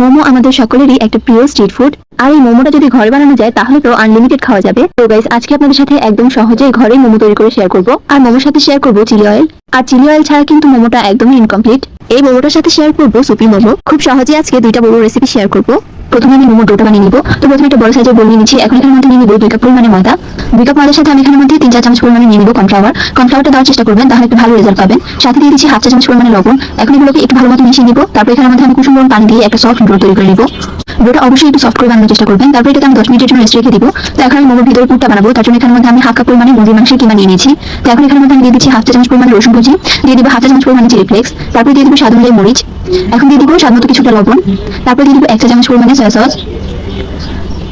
মোমো আমাদের সকলেরই একটা প্রিয় স্ট্রিট ফুড আর এই মোমোটা যদি ঘরে বানানো যায়, তাহলে তো আনলিমিটেড খাওয়া যাবে। তো গাইস আজকে আপনাদের সাথে একদম সহজে ঘরে মোমো তৈরি করে শেয়ার করব। আর মোমোর সাথে শেয়ার করব চিলি অয়েল আর চিলি অয়েল ছাড়া কিন্তু মোমোটা একদমই ইনকমপ্লিট এই মোমোটার সাথে শেয়ার করব সুপি মোমো। খুব সহজে আজকে দুইটা মোমো রেসিপি শেয়ার করব। প্রথমে আমি মোমো ডোটা বানিয়ে নিব। তো প্রথমে একটা বড় সাইজের বোল নিয়ে নিচ্ছি। এখন এখানে মধ্যে নিয়ে নিব দুই কাপ পরিমাণে ময়দা। দুই কাপ ময়দার সাথে আমি এখানে মধ্যে তিন, চার চামচ পরিমাণে নিয়ে নিব কর্নফ্লাওয়ার কর্নফ্লাওয়ারটা দেওয়ার চেষ্টা করবেন, তাহলে একটু ভালো রেজাল্ট পাবেন। সাথে দিয়ে দিচ্ছি হাফ চা চামচ পরিমাণে লবণ। এখন এগুলোকে একটু ভালো মতো মিশিয়ে নিব। তারপর এখানে মধ্যে আমি কুসুম গরম পানি দিয়ে একটা সফট ডো তৈরি করে নিব। ডোটা অবশ্যই একটু সফট করে বানানোর চেষ্টা করবেন। তারপরে এটাকে আমি দশ মিনিটের জন্য রেস্ট রেখে দিব। তো এখন আমি মোমোর ভিতরে পুরটা বানাবো। তার জন্য এখানে মধ্যে আমি হাফ কাপ পরিমাণে মুরগির মাংসের কিমা নিয়ে নিয়েছি। তো এখন এখানে মধ্যে আমি দিয়ে দিচ্ছি হাফ চা চামচ পরিমাণে রসুন কুচি। দিয়ে দিব হাফ চা চামচ পরিমাণে চিলি ফ্লেক্স তারপরে দিয়ে দিব স্বাদ মরিচ। এখন দিয়ে দিব সাধারণত কিছুটা লবণ। তারপর দিয়ে দিব এক চা চামচ পরিমাণে সয়া সস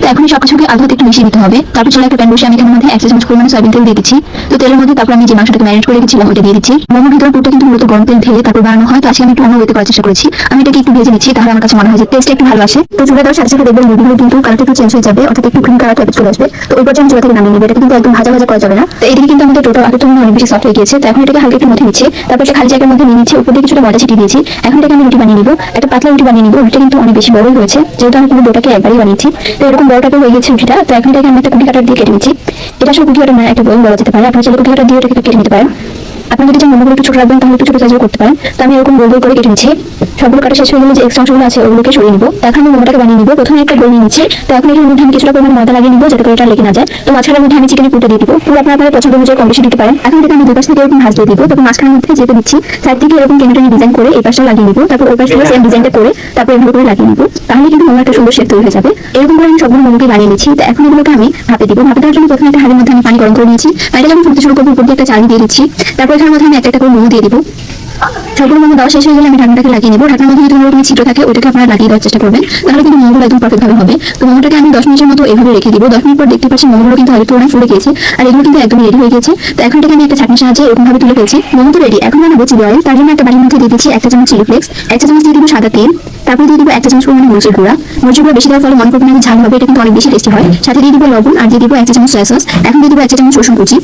তো এখন এই সবকিছুকে হাতে একটু মিশিয়ে দিতে হবে। তারপর চলে একটা প্যান বসে আমি এখানের মধ্যে এক চামচ পরিমাণে সয়াবিন তেল দিয়ে দিচ্ছি। তো তেলের মধ্যে তারপর আমি যে মাংসটাকে ম্যারিনেট করে রেখেছিলাম ওটা দিয়ে দিচ্ছি। মোমোর ভিতরে পুরোটা কিন্তু মূলত গরম তেল ঢেলে তারপর বানানো হয়। তো আজকে আমি একটু অন্য ওয়েতে করার চেষ্টা করেছি। আমি এটাকে একটু ভেজে নিচ্ছি, তাহলে আমার কাছে মনে হয় যে টেস্ট একটু ভালো আসে। তো চুলা দেওয়ার সাথে সাথে দেখবেন মুরগিগুলো কিন্তু কালারটা একটু চেঞ্জ হয়ে যাবে, অর্থাৎ একটু গ্রিন কালার চলে আসবে। তো ওই পর্যায়ে আমি চুলা থেকে নামিয়ে নেবে। এটা কিন্তু একদম ভাজা ভাজা করা যাবে না। তো এদিকে কিন্তু আমাদের টোটাল আগের তুলনায় অনেক বেশি সফট হয়ে গিয়েছে। তো এখন এটাকে হালকা একটু মধ্যে নিচ্ছে। তারপর একটা খালি জায়গার মধ্যে নিয়ে নিচ্ছে। উপর দিয়ে কিছুটা ময়দা ছিটিয়ে দিয়েছি। এখন এটাকে আমি রুটি বানিয়ে নিব। একটা পাতলা রুটি বানিয়ে নিব। রুটিটা কিন্তু অনেক বেশি বড়ই হয়েছে। যেহেতু আমি কিন্তু ডোটাকে একবারই বানিয়েছি। তো এরকম বড় টাইপের হয়ে গেছে রুটিটা তো এখন থেকে আমি একটা কুটি কাটার দিয়ে কেটে নিচ্ছি। এটা সব কুটি কাটার না একটা বই বলা যেতে পারে। আপনার চাইলে কুটি কাটার দিয়ে এটাকে কেটে নিতে পারেন। আপনি যদি চান মোমোগুলো একটু ছোট রাখবেন, তাহলে একটু ছোট সাইজও করতে পারেন। তো আমি এরকম গোল গোল করে কেটে নিচ্ছি। সবগুলো কাটা শেষ হয়ে গেলে যে এক্সট্রা অংশগুলো আছে, ওগুলোকে সরিয়ে নিব। এখন আমি মোমোটাকে বানিয়ে নিব। প্রথমে একটা গোল নিয়ে নিচ্ছি। তো এখন এর মধ্যে আমি কিছুটা পরিমাণ ময়দা লাগিয়ে নিব, যাতে করে এটা লেগে না যায়। তো মাঝখানের মধ্যে আমি চিকেনের পুরোটা দিয়ে দিব। পুরো আপনার আপনার পছন্দ অনুযায়ী কম বেশি দিতে পারেন। এখন এটাকে আমি দুই পাশ থেকে এরকম ভাঁজ দিয়ে দিব। তারপর মাঝখানের মধ্যে যেতে দিচ্ছি সাইড থেকে এরকম কেমিটা ডিজাইন করে এই পাশটা লাগিয়ে নিব। তারপর ওই পাশ থেকে সেম ডিজাইনটা করে তারপর এগুলো করে লাগিয়ে নিব। তাহলে কিন্তু মোমো একটা সুন্দর শেপ তৈরি হয়ে যাবে। এরকম করে আমি সবগুলো মোমোকে বানিয়ে নিচ্ছি। তো এখন এগুলোকে আমি ভাপে দিব। ভাপে দেওয়ার জন্য প্রথমে একটা হাঁড়ির মধ্যে আমি পানি গরম করে নিয়েছি। পানিটা যখন ফুটতে শুরু করব, উপর দিয়ে একটা চালি দিয়ে দিচ্ছি। তারপর এখানের মধ্যে আমি একটা করে মোমো দিয়ে দিব। সবগুলো মোমো দেওয়া শেষ হয়ে গেলে আমি ঢাকনাটাকে লাগিয়ে নিব। ঢাকনার মধ্যে যদি কোনো ছিদ্র থাকে, ওইটাকে আপনারা লাগিয়ে দেওয়ার চেষ্টা করবেন। তাহলে কিন্তু মোমোগুলো একদম পারফেক্ট ভাবে হবে। তো মোমোটাকে আমি দশ মিনিটের মতো এভাবে রেখে দিব। দশ মিনিট পর দেখতে পাচ্ছি মোমোগুলো কিন্তু আগের তুলনায় ফুলে গেছে আর এগুলো কিন্তু একদম রেডি হয়ে গেছে তো এখন এটাকে আমি একটা চাটনির সাহায্যে এরকম ভাবে তুলে ফেলছি। মোমো তো রেডি এখন বানাবো চিলি অয়েল তার জন্য একটা বাড়ির মধ্যে দিয়ে দিচ্ছি একটা চামচ চিলি ফ্লেক্স একটা চামচ দিয়ে দিব সাদা তেল। তারপর দিয়ে দিব একটা চামচ পরিমাণে মরিচের গুঁড়া। মরিচের গুঁড়া বেশি দেওয়ার ফলে মনে করবেন আমি ঝাল হবে, এটা কিন্তু অনেক বেশি টেস্টি হয়। সাথে দিয়ে দিব লবণ আর দিয়ে দিব একটা চামচ সয়া সস এখন দিয়ে দিব একটা চামচ রসুন কুচি।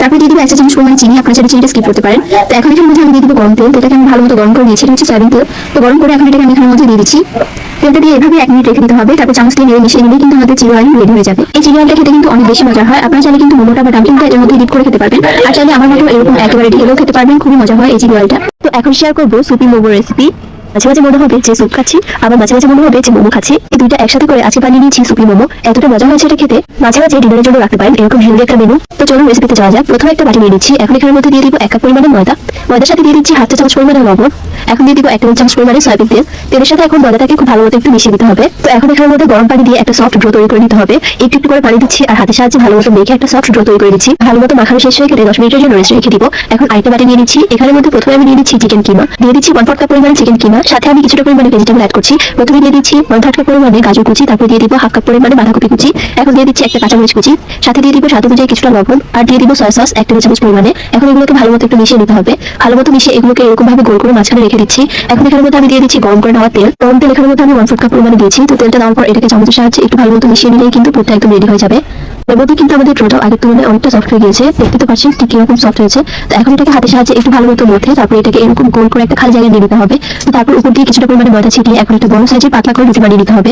তারপরে দিয়ে দিব একটা চামচ পরিমাণ চিনি, আপনার চাইলে চিনিটা স্কিপ করতে পারেন। তো এখন এখানের মধ্যে আমি দিয়ে দিব গরম তেল। এটাকে আমি ভালো মতো গরম করে নিয়েছি, এটা হচ্ছে সয়াবিন তেল। তো গরম করে এখন এটাকে আমি এখানের মধ্যে দিয়ে দিচ্ছি। তেলটা দিয়ে এভাবে এক মিনিট রেখে দিতে হবে। তারপর চামচ দিয়ে মিশিয়ে নিলে কিন্তু আমাদের চিলি অয়েল রেডি হয়ে যাবে। এই চিলি অয়েলটা খেতে কিন্তু অনেক বেশি মজা হয়। আপনারা চাইলে কিন্তু মোমোটা বা ডাম্পলিংটা এর মধ্যে ডিপ করে খেতে পারবেন। আর চাইলে আমার মতো এরকম একেবারে ঢেলেও খেতে পারবেন। খুবই মজা হয় এই চিলি অয়েলটা তো এখন শেয়ার করব সুপি মোমো রেসিপি মাঝে মাঝে মনে হবে যে স্যুপ খাচ্ছি, আবার মাঝে মাঝে মনে হবে যে মোমো খাচ্ছি। এই দুইটা একসাথে করে আজকে বানিয়ে নিয়েছি সুপি মোমো। এতটা মজা হয়েছে এটা খেতে। মাঝে মাঝে ডিনারের জন্য রাখতে পারেন এরকম হেলদি একটা মেনু তো চলুন রেসিপিতে যাওয়া যাক। প্রথমে একটা বাটি নিয়ে নিচ্ছি। এখন এখানের মধ্যে দিয়ে দিব এক কাপ পরিমাণে ময়দা। ময়দার সাথে দিয়ে দিচ্ছি হাফ চা চামচ পরিমাণে লবণ। এখন দিয়ে দিব এক টেবিল চামচ পরিমাণে সয়াবিন তেল। তেলের সাথে এখন ময়দাটাকে খুব ভালো মতো একটু মিশিয়ে দিতে হবে। তো এখন এখানের মধ্যে গরম পানি দিয়ে একটা সফট ড্রো তৈরি করে নিতে হবে। একটু একটু করে পানি দিচ্ছি আর হাতের সাহায্যে ভালো মতো মেখে একটা সফট ড্রো তৈরি করে দিচ্ছি। ভালো মতো মাখানো শেষ হয়ে গেলে দশ মিনিটের জন্য রেস্ট রেখে দিব। এখন আরেকটা বাটি নিয়ে নিচ্ছি। এখানের মধ্যে প্রথমে আমি নিয়ে নিচ্ছি চিকেন কিমা দিয়ে দিচ্ছি ওয়ান ফোর্থ কাপ পরিমাণে চিকেন কিমা সাথে আমি কিছুটা পরিমাণে ভেজিটেবল অ্যাড করছি। প্রথমে দিয়ে দিচ্ছি ওয়ান থার্ড কাপ পরিমাণে গাজর কুচি, তারপর দিয়ে দিব হাফ কাপ পরিমাণে বাঁধাকপি কুচি। এখন দিয়ে দিচ্ছি একটা কাঁচামরিচ কুচি। সাথে দিয়ে দিব স্বাদ অনুযায়ী কিছুটা লবণ আর দিয়ে দিব সয়া সস এক টেবিল চামচ পরিমাণে। এখন এগুলোকে ভালো মতো একটু মিশিয়ে নিতে হবে। ভালো মতো মিশিয়ে এগুলোকে এরকম ভাবে গোল করে মাঝখানে রেখে দিচ্ছি। এখন এখানের মধ্যে আমি দিয়ে দিচ্ছি গরম করে নেওয়া তেল। গরম তেল এখানের মধ্যে আমি ওয়ান ফোর্থ কাপ পরিমাণে দিয়েছি। তো তেলটা দেওয়ার পর এটাকে চামচের সাহায্যে একটু ভালো মতো মিশিয়ে নিলেই কিন্তু পুরোটা একদম রেডি হয়ে যাবে। এর কিন্তু আমাদের ড্রোটাও আগের তুলনায় অনেকটা সফট হয়ে গিয়েছে। দেখতে তো পাচ্ছেন ঠিক কীরকম সফট হয়েছে। তো এখন এটাকে হাতের সাহায্যে একটু ভালো মতো মধ্যে তারপর এটাকে এরকম গোল করে একটা খালি জায়গায় দিয়ে দিতে হবে। তো তারপর উপর দিয়ে কিছুটা পরিমাণে ময়দা ছিটিয়ে এখন একটা বড় সাইজে পাতলা করে রুটি বানিয়ে নিতে হবে।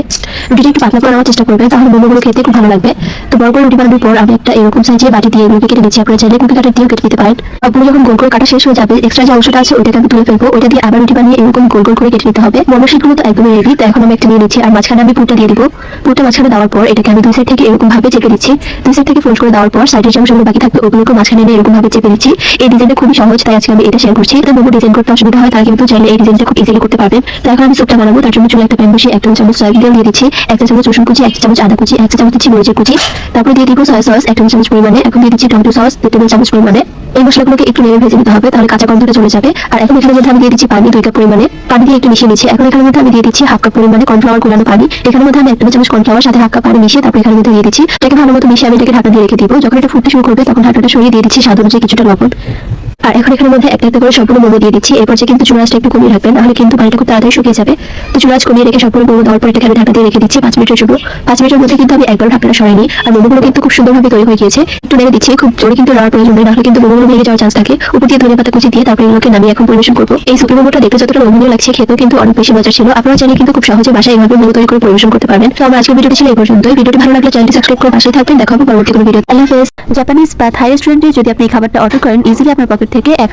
রুটিটা একটু পাতলা করে চেষ্টা করবে, তাহলে মোমোগুলো খেতে খুব ভালো লাগবে। তো বড় করে রুটি বানানোর পর আমি একটা এরকম সাইজে বাটি দিয়ে এগুলোকে কেটে দিচ্ছি আপনারা চাইলে কুকি কাটার দিয়েও কেটে দিতে পারেন। তারপরে যখন গোল করে কাটা শেষ হয়ে যাবে এক্সট্রা যে অংশটা আছে ওইটাকে আমি তুলে ফেলব, ওইটা দিয়ে আবার রুটি বানিয়ে এরকম গোল গোল করে কেটে নিতে হবে। মোমো শিটগুলো তো একদমই রেডি তো এখন আমি একটা নিয়ে নিচ্ছি, আর মাঝখানে আমি পুরটা দিয়ে দিব। পুরটা মাঝখানে দেওয়ার পর এটাকে আমি দুই সাইড থেকে এরকম ভাবে চেপে দিচ্ছি। দুই সাইড থেকে ফোল্ড করে দেওয়ার পর সাইডের যে অংশগুলো বাকি থাকবে, ওগুলোকে মাঝখানে এনে এরকম ভাবে চেপে দিচ্ছি। এই ডিজাইনটা খুবই সহজ, তাই আজকে আমি এটা শেয়ার করছি। এটা মোমো ডিজাইন করতে অসুবিধা হয়, তারা কিন্তু চাইলে এই ডিজাইনটা খুব ইজিলি করতে পারবেন। তো এখন আমি সুপটা বানাবো, তার জন্য চুলে একটা প্যান বসিয়ে একটা চামচ সয়াবিন তেল দিয়ে দিচ্ছি, একটা চামচ রসুন কুচি, একটা চামচ আদা কুচি, একটা চামচ দিচ্ছি মরিচের কুচি। তারপরে দিয়ে দিব সয়া সস একটা চামচ পরিমাণে। এখন দিয়ে দিচ্ছি টমেটো সস দুই টেবিল চামচ পরিমাণে। এই মশলাগুলোকে একটু নেড়ে ভেজে নিতে হবে, তাহলে কাঁচা গন্ধটা চলে যাবে। আর এখন এখানে মধ্যে আমি দিয়ে দিচ্ছি পানি, দুই কাপ পরিমাণে। পানি দিয়ে একটু মিশিয়ে নিচ্ছি। এখন এখানে মধ্যে আমি দিয়ে দিচ্ছি হাফ কাপ পরিমাণে কর্নফ্লাওয়ার গুলানো পানি। এখানে মধ্যে আমি একটা চামচ কর্নফ্লাওয়ার, সাথে হাফ কাপ পানি মিশিয়ে তারপর এখানে মধ্যে দিয়ে দিচ্ছি। এটাকে ভালো মতো মিশিয়ে আমি এটাকে ঢাকা দিয়ে রেখে দিব। যখন এটা ফুটতে শুরু করবে, তখন ঢাকাটা সরিয়ে দিয়ে দিচ্ছি স্বাদ অনুযায়ী কিছুটা লবণ। আর এখন এখানের মধ্যে একটা একটা করে সম্পূর্ণ মোমো দিয়ে দিচ্ছি। এরপর যে কিন্তু চুলাচটা একটু কমিয়ে রাখবেন নাহলে কিন্তু পানিটা খুব তাড়াতাড়ি শুকিয়ে যাবে। তো চুলাচ কমিয়ে রেখে সম্পূর্ণ মোমো দেওয়ার পর এটাকে আমি ঢাকা দিয়ে রেখে দিচ্ছি পাঁচ মিনিটের জন্য। পাঁচ মিনিটের মধ্যে কিন্তু আমি একবার ঢাকনা সরাইনি। আর মোমোগুলো কিন্তু খুব সুন্দরভাবে তৈরি হয়ে গিয়েছে। একটু নেড়ে দিচ্ছি, খুব জোরে কিন্তু লড়ার প্রয়োজন নেই নাহলে কিন্তু মোমোগুলো ভেঙে যাওয়ার চান্স থাকে। উপর দিয়ে ধনে পাতা কুচি দিয়ে তারপরে এগুলোকে নামিয়ে এখন পরিবেশন করব। এই সুপি মোমোটা দেখতে যতটা লোভনীয় লাগছে, খেতেও কিন্তু অনেক বেশি মজা ছিল। আপনারা চাইলে কিন্তু খুব সহজে বাসায় এভাবে মোমো তৈরি করে পরিবেশন করতে পারবেন। তো আমার আজকের ভিডিওটি ছিল এই পর্যন্তই। ভিডিওটি ভালো লাগলে চ্যানেলটি সাবস্ক্রাইব করে পাশেই থাকবেন। দেখা হবে পরবর্তী কোনো ভিডিও আল্লাহ হাফেজ। জাপানিজ বা থাই রেস্টুরেন্টে যদি আপনি খাবারটা অর্ডার করেন ইজিলি আপনার পকেট থেকে এক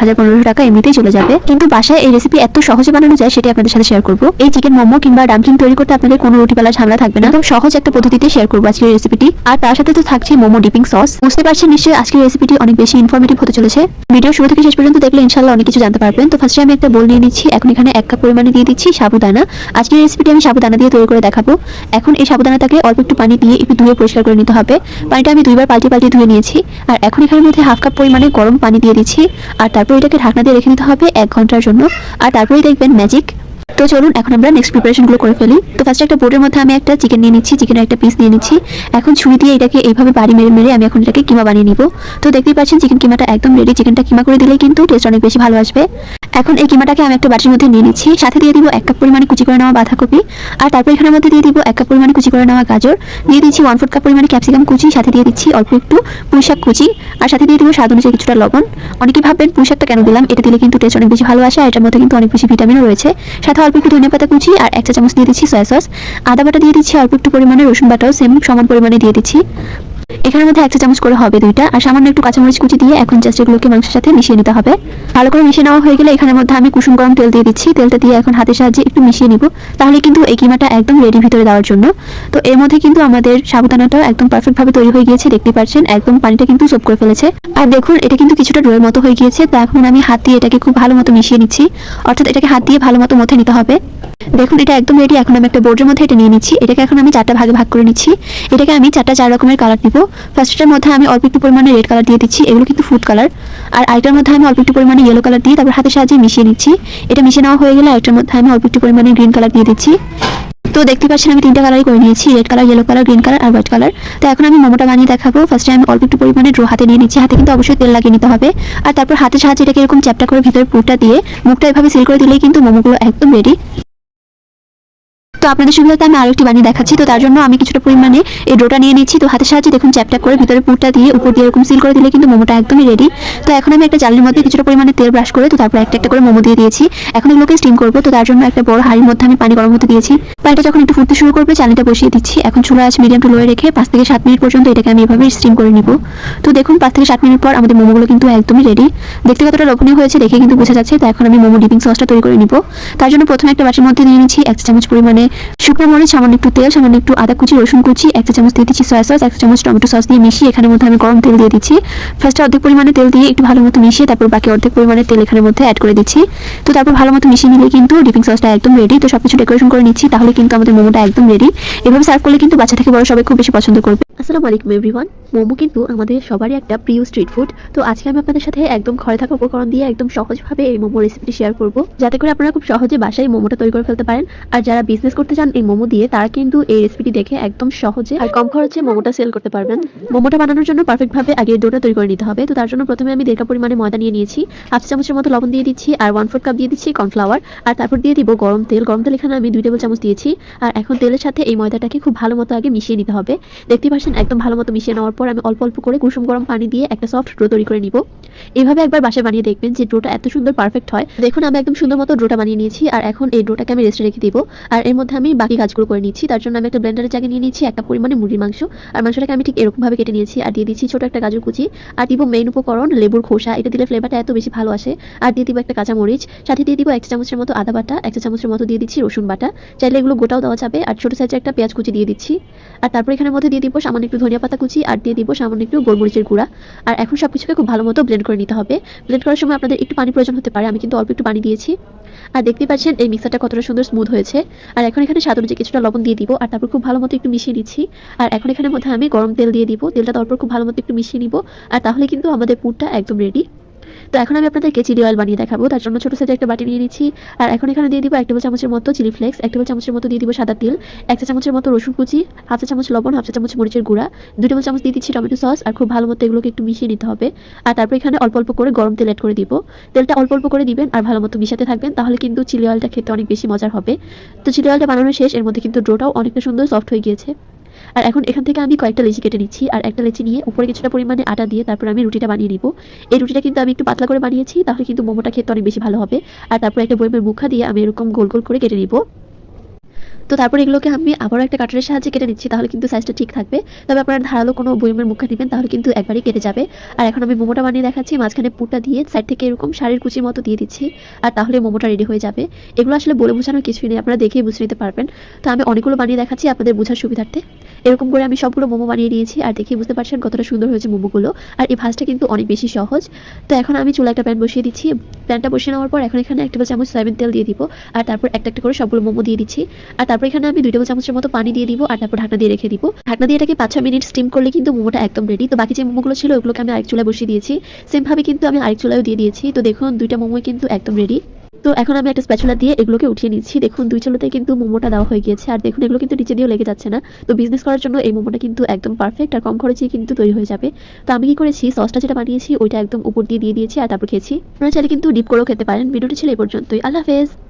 টাকা এমনিতেই চলে যাবে। কিন্তু বাসায় এই রেসিপি এত সহজে বানানো যায় সেটি আপনাদের সাথে শেয়ার করব। এই চিকেন মোমো কিংবা ডাম্পলিং তৈরি করতে আপনাদের কোনো রুটি পালা ঝামেলা থাকবে না। একদম সহজ একটা পদ্ধতিতে শেয়ার করব আজকের রেসিপিটি আর তার সাথে তো থাকছে মোমো ডিপিং সস বুঝতে পারছেন নিশ্চয়ই আজকের রেসিপিটি অনেক বেশি ইনফরমেটিভ হতে চলেছে। ভিডিও শুরু থেকে শেষ পর্যন্ত দেখলে ইনশাল্লাহ অনেক কিছু জানতে পারবেন। তো ফার্স্টে আমি একটা বোল নিয়ে নিচ্ছি। এখন এখানে এক কাপ পরিমাণে দিয়ে দিচ্ছি সাবুদানা। আজকের রেসিপিটি আমি সাবুদানা দিয়ে তৈরি করে দেখাবো। এখন এই সাবুদানাটাকে অল্প একটু পানি দিয়ে একটু ধুয়ে পরিষ্কার করে নিতে হবে। পানিটা আমি দুইবার পাল্টে পাল্টে ধুয়ে নিয়েছি। আর এখন এখানের মধ্যে হাফ কাপ পরিমাণে গরম পানি দিয়ে দিচ্ছি। আর তারপর এটাকে ঢাকনা দিয়ে রেখে নিতে হবে এক ঘণ্টার জন্য। আর তারপরেই দেখবেন ম্যাজিক তো চলুন, এখন আমরা নেক্সট প্রিপারেশনগুলো করে ফেলি। তো ফার্স্টে একটা বোর্ডের মধ্যে আমি একটা চিকেন নিয়ে নিচ্ছি চিকেনের একটা পিস নিয়ে নিচ্ছি। এখন ছুরি দিয়ে এটাকে এইভাবে বাড়ি মেরে মেরে আমি এখন এটাকে কিমা বানিয়ে নিব। তো দেখতেই পাচ্ছেন চিকেন কিমাটা একদম রেডি চিকেনটা কিমা করে দিলে কিন্তু টেস্ট অনেক বেশি ভালো আসবে। এখন এই কিমাটাকে আমি একটা বাটির মধ্যে নিয়ে নিচ্ছি। সাথে দিয়ে দিব এক কাপ পরিমাণে কুচি করে নেওয়া বাঁধাকপি। আর তারপর এখানের মধ্যে দিয়ে দিব এক কাপ পরিমাণে কুচি করে নেওয়া গাজর। দিয়ে দিচ্ছি ওয়ান ফোর্থ কাপ পরিমাণে ক্যাপসিকাম কুচি, সাথে দিয়ে দিচ্ছি অল্প একটু পুঁইশাক কুচি। আর সাথে দিয়ে দিব স্বাদ অনুযায়ী কিছুটা লবণ। অনেকে ভাববেন পুঁইশাকটা কেন দিলাম? এটা দিলে কিন্তু টেস্ট অনেক বেশি ভালো আসে, আর এটার মধ্যে কিন্তু অনেক বেশি ভিটামিনও রয়েছে। অল্প একটু ধনে পাতা কুচি আর এক চা চামচ দিয়ে দিচ্ছি সয়া সস আদা বাটা দিয়ে দিচ্ছি অল্প একটু পরিমাণে রসুন বাটাও সেম সমান পরিমাণে দিয়ে দিচ্ছি। এখানের মধ্যে এক চামচ করে হবে দুইটা, আর সামান্য একটু কাঁচামরিচ কুচি দিয়ে এখন জাস্ট এগুলোকে মাংসের সাথে মিশিয়ে নিতে হবে। ভালো করে মিশিয়ে নেওয়া হয়ে গেলে এখানের মধ্যে আমি কুসুম গরম তেল দিয়ে দিচ্ছি। তেলটা দিয়ে এখন হাতের সাহায্যে একটু মিশিয়ে নিব। তাহলে কিন্তু এই কিমাটা একদম রেডি ভিতরে দেওয়ার জন্য। তো এর মধ্যে কিন্তু আমাদের সাবুদানাটাও একদম পারফেক্ট ভাবে তৈরি হয়ে গিয়েছে, দেখতে পাচ্ছেন? একদম পানিটা কিন্তু সোপ করে ফেলেছে। আর দেখুন, এটা কিন্তু কিছুটা ডোয়ের মতো হয়ে গিয়েছে। তো এখন আমি হাত দিয়ে এটাকে খুব ভালো মতো মিশিয়ে নিচ্ছি। অর্থাৎ এটাকে হাত দিয়ে ভালো মতো মথে নিতে হবে। দেখুন, এটা একদম রেডি এখন আমি একটা বোর্ডের মধ্যে এটা নিয়ে নিচ্ছি। এটাকে এখন আমি চারটা ভাগে ভাগ করে নিচ্ছি। এটাকে আমি চারটা চার রকমের কালার দিব ফার্স্টটার মধ্যে আমি অল্প একটু পরিমাণে রেড কালার দিয়ে দিচ্ছি, এগুলো কিন্তু ফুড কালার আর আরেকটার মধ্যে আমি অল্প একটু পরিমাণে ইয়েলো কালার দিয়ে তারপর হাতের সাহায্যে মিশিয়ে নিচ্ছি। এটা মিশিয়ে নেওয়া হয়ে গেলে আরেকটার মধ্যে আমি অল্প একটু পরিমাণে গ্রিন কালার দিয়ে দিচ্ছি। তো দেখতে পাচ্ছেন আমি তিনটা কালারই করে নিয়েছি red colour yellow colour green colour আর হোয়াইট কালার তো এখন আমি মোমোটা বানিয়ে দেখাবো। ফার্স্টে আমি অল্প একটু পরিমাণে ড্রো হাতে নিয়ে নিচ্ছি, হাতে কিন্তু অবশ্যই তেল লাগিয়ে নিতে হবে। আর তারপর হাতের সাহায্যে এটাকে এরকম চ্যাপটা করে ভিতরে পুরটা দিয়ে মুখটা এভাবে সিল করে দিলেই কিন্তু মোমোগুলো একদম রেডি আপনাদের সুবিধাতে আমি আরেকটি বানিয়ে দেখাচ্ছি। তো তার জন্য আমি কিছুটা পরিমাণে এই ডোটা নিয়ে নিচ্ছি। তো হাতের সাহায্যে দেখুন চ্যাপটা করে ভিতরে পুরটা দিয়ে উপর দিয়ে এরকম সিল করে দিলে কিন্তু মোমোটা একদমই রেডি তো এখন আমি একটা জালির মধ্যে কিছুটা পরিমাণে তেল ব্রাশ করে, তো তারপর একটা একটা করে মোমো দিয়ে দিয়েছি। এখন এগুলোকে স্টিম করব, তো তার জন্য একটা বড় হাড়ির মধ্যে আমি পানি গরম হতে দিয়েছি। পানিটা যখন একটু ফুটতে শুরু করবে চালিটা বসিয়ে দিচ্ছি। এখন চুলা আছে মিডিয়াম টু লোয়ে রেখে পাঁচ থেকে সাত মিনিট পর্যন্ত এটাকে আমি এভাবে স্টিম করে নিব। তো দেখুন, পাঁচ থেকে সাত মিনিট পর আমাদের মোমোগুলো কিন্তু একদমই রেডি দেখতে কতটা লোভনীয় হয়েছে দেখে কিন্তু বোঝা যাচ্ছে। তো এখন আমি মোমো ডিপিং সসটা তৈরি করে নিব। তার জন্য প্রথমে একটা বাটির মধ্যে নিয়ে নিচ্ছি এক চামচ পরিমাণে শুকনো মরিচ সামান্য একটু তেল, সামান্য একটু আদা কুচি, রসুন কুচি এক চামচ দিয়ে দিচ্ছি সয়া সস এক চামচ টমেটো সস দিয়ে মিশিয়ে এখানের মধ্যে আমি গরম তেল দিয়ে দিচ্ছি। ফার্স্টে অর্ধেক পরিমাণে তেল দিয়ে একটু ভালো মতো মিশিয়ে তারপর বাকি অর্ধেক পরিমাণে তেল এখানের মধ্যে অ্যাড করে দিচ্ছি। তো তারপর ভালো মতো মিশিয়ে নিলে কিন্তু ডিপিং সসটা একদম রেডি তো সবকিছু ডেকোরেশন করে নিচ্ছি, তাহলে কিন্তু আমাদের মোমোটা একদম রেডি এভাবে সার্ভ করলে কিন্তু বাচ্চা থেকে বড় সবাই খুব বেশি পছন্দ করবে। আসসালামু আলাইকুম এভরিওয়ান মোমো কিন্তু আমাদের সবারই একটা প্রিয় স্ট্রিট ফুড তো আজকে আমি আপনাদের সাথে একদম ঘরে থাকা উপকরণ দিয়ে একদম সহজভাবে এই মোমো রেসিপিটি শেয়ার করব। যাতে করে আপনারা খুব সহজে বাসায় মোমোটা তৈরি করে ফেলতে পারেন। আর যারা বিজনেস করতে চান এই মোমো দিয়ে, তারা কিন্তু এই রেসিপিটি দেখে একদম সহজে আর কম খরচে মোমোটা সেল করতে পারবেন। মোমোটা বানানোর জন্য পারফেক্ট ভাবে আগে ডোটা তৈরি করে নিতে হবে। তো তার জন্য প্রথমে আমি দেড় পরিমাণে ময়দা নিয়ে নিয়েছি। হাফ চামচের মতো লবণ দিয়ে দিচ্ছি আর ওয়ান ফোর কাপ দিয়ে দিচ্ছি কর্নফ্লাওয়ার আর তারপর দিয়ে দিব গরম তেল। গরম তেল এখানে আমি দুই টেবিল চামচ দিয়েছি। আর এখন তেলের সাথে এই ময়দাটাকে খুব ভালো মতো আগে মিশিয়ে নিতে হবে। দেখতে পাচ্ছেন একদম ভালো মতো মিশিয়ে নেওয়ার পর আমি অল্প অল্প করে কুসুম গরম পানি দিয়ে একটা সফট ড্রো তৈরি করে নিব। এইভাবে একবার বাসায় বানিয়ে দেখবেন যে ড্রোটা এত সুন্দর পারফেক্ট হয়। দেখুন আমি একদম সুন্দর মতো ড্রোটা বানিয়ে নিয়েছি। আর এখন এই ড্রোটাকে আমি রেস্টে রেখে দিব। আর এর আমি বাকি কাজগুলো করে নিচ্ছি। তার জন্য আমি একটা ব্লেন্ডারের জায়গায় নিয়ে নিচ্ছি, একটা পরিমাণে মুরগির মাংস। আর মাংসটাকে আমি ঠিক এরকম ভাবে কেটে নিয়েছি আর দিয়ে দিচ্ছি ছোট একটা গাজর কুচি। আর দিব মেইন উপকরণ লেবুর খোসা। এটা দিলে ফ্লেভারটা এত বেশি ভালো আসে। আর দিয়ে দিব একটা কাঁচা মরিচ সাথে দিয়ে দিব এক চামচের মতো আদা বাটা, এক চামচের মতো দিয়ে দিচ্ছি রসুন বাটা। চাইলে এগুলো গোটাও দেওয়া যাবে। আর ছোট সাইজের একটা পেঁয়াজ কুচি দিয়ে দিচ্ছি। আর তারপর এখানের মধ্যে দিয়ে দিব সামান্য একটু ধনিয়া পাতা কুচি আর দিয়ে দিব সামান্য একটু গোলমরিচের গুঁড়া। আর এখন সব কিছুকে খুব ভালো মতো ব্লেন্ড করে নিতে হবে। ব্লেন্ড করার সময় আপনাদের একটু পানি প্রয়োজন হতে পারে। আমি কিন্তু অল্প একটু পানি দিয়েছি। আর দেখতে পাচ্ছেন, এই মিক্সারটা কতটা সুন্দর স্মুথ হয়েছে। আর এখন এখানে স্বাদ অনুযায়ী কিছুটা লবণ দিয়ে দিব, আর তারপর খুব ভালো মতো একটু মিশিয়ে নিচ্ছি আর এখন এখানে মধ্যে আমি গরম তেল দিয়ে দিব, তেলটা তারপর খুব ভালো মতো একটু মিশিয়ে নিব, আর তাহলে কিন্তু আমাদের পুরটা একদম রেডি তো এখন আমি আপনাদেরকে চিলি অয়েল বানিয়ে দেখাবো। তার জন্য ছোটো সাইজে একটা বাটি নিয়ে নিচ্ছি। আর এখন এখানে দিয়ে দিব এক টেবিল চামচের মতো চিলি ফ্লেক্স এক টেবিল চামচের মতো দিয়ে দিব সাদা তেল, এক চামচের মতো রসুন কুচি, হাফ চা চামচ লবণ, হাফ চা চামচ মরিচের গুঁড়া দুই টেবিল চামচ দিয়ে দিচ্ছি টমেটো সস, আর খুব ভালো মতো এগুলোকে একটু মিশিয়ে নিতে হবে। আর তারপর এখানে অল্প অল্প করে গরম তেল অ্যাড করে দিব। তেলটা অল্প অল্প করে দিবেন আর ভালো মতো মিশাতে থাকবেন, তাহলে কিন্তু চিলি অয়েলটা খেতে অনেক বেশি মজার হবে। তো চিলি অয়েলটা বানানো শেষ, এর মধ্যে কিন্তু ডোটাও অনেকটা সুন্দর সফট হয়ে গিয়েছে। আর এখন এখান থেকে আমি কয়েকটা লেচি কেটে নিচ্ছি, আর একটা লেচি নিয়ে উপরে কিছুটা পরিমাণে আটা দিয়ে তারপর আমি রুটিটা বানিয়ে নিব। এই রুটিটা কিন্তু আমি একটু পাতলা করে বানিয়েছি, তাহলে কিন্তু মোমোটা খেতে অনেক বেশি ভালো হবে। আর তারপর একটা বইমের মুখা দিয়ে আমি এরকম গোল গোল করে কেটে নিব। তো তারপর এগুলোকে আমি আবারও একটা কাটারের সাহায্যে কেটে নিচ্ছি, তাহলে কিন্তু সাইজটা ঠিক থাকবে। তবে আপনারা ধারালো কোনো বইমের মুখে দিবেন, তাহলে কিন্তু একবারই কেটে যাবে। আর এখন আমি মোমোটা বানিয়ে দেখাচ্ছি, মাঝখানে পুরটা দিয়ে সাইড থেকে এরকম শাড়ির কুচির মতো দিয়ে দিচ্ছি, আর তাহলে মোমোটা রেডি হয়ে যাবে। এগুলো আসলে বলে বোঝানোর কিছুই নেই, আপনারা দেখেই বুঝে নিতে পারবেন। তো আমি অনেকগুলো বানিয়ে দেখাচ্ছি আপনাদের বোঝার সুবিধার্থে। এরকম করে আমি সবগুলো মোমো বানিয়ে নিয়েছি, আর দেখেই বুঝতে পারছেন কতটা সুন্দর হয়েছে মোমোগুলো। আর এই ভাজটা কিন্তু অনেক বেশি সহজ। তো এখন আমি চুলা একটা প্যান বসিয়ে দিচ্ছি। প্যানটা বসিয়ে নেওয়ার পর এখন এখানে এক চামচ সয়াবিন তেল দিয়ে দিব, আর তারপর একটা একটা করে সবগুলো মোমো দিয়ে দিচ্ছি। আর তারপর এখানে আমি দুই টেবিল চামচের মতো পানি দিয়ে দিব, আর তারপর ঢাকনা দিয়ে রেখে দিব। ঢাকনা দিয়ে এটাকে পাঁচ ছ মিনিট স্টিম করলে কিন্তু মোমোটা একদম রেডি তো বাকি যে মোমোগুলো ছিল ওগুলোকে আমি আরেক চুলায় বসিয়ে দিয়েছি। সেমভাবে কিন্তু আমি আরেক চুলায়ও দিয়ে দিয়েছি। তো দেখুন, দুইটা মোমো কিন্তু একদম রেডি তো এখন আমি একটা স্প্যাচুলা দিয়ে এগুলোকে উঠিয়ে নিচ্ছি। দেখুন, দুই চালোতে কিন্তু মোমোটা দেওয়া হয়ে গিয়েছে। আর দেখুন, এগুলো কিন্তু নিচে দিয়েও লেগে যাচ্ছে না। তো বিজনেস করার জন্য এই মোমোটা কিন্তু একদম পারফেক্ট আর কম খরচে কিন্তু তৈরি হয়ে যাবে। তো আমি কি করেছি? সসটা যেটা বানিয়েছি, ওইটা একদম উপর দিয়ে দিয়ে দিয়েছি আর তারপর খেয়েছি। আপনারা চাইলে কিন্তু ডিপ করেও খেতে পারেন। ভিডিওটি ছিল এই পর্যন্তই। আল্লাহ হাফেজ।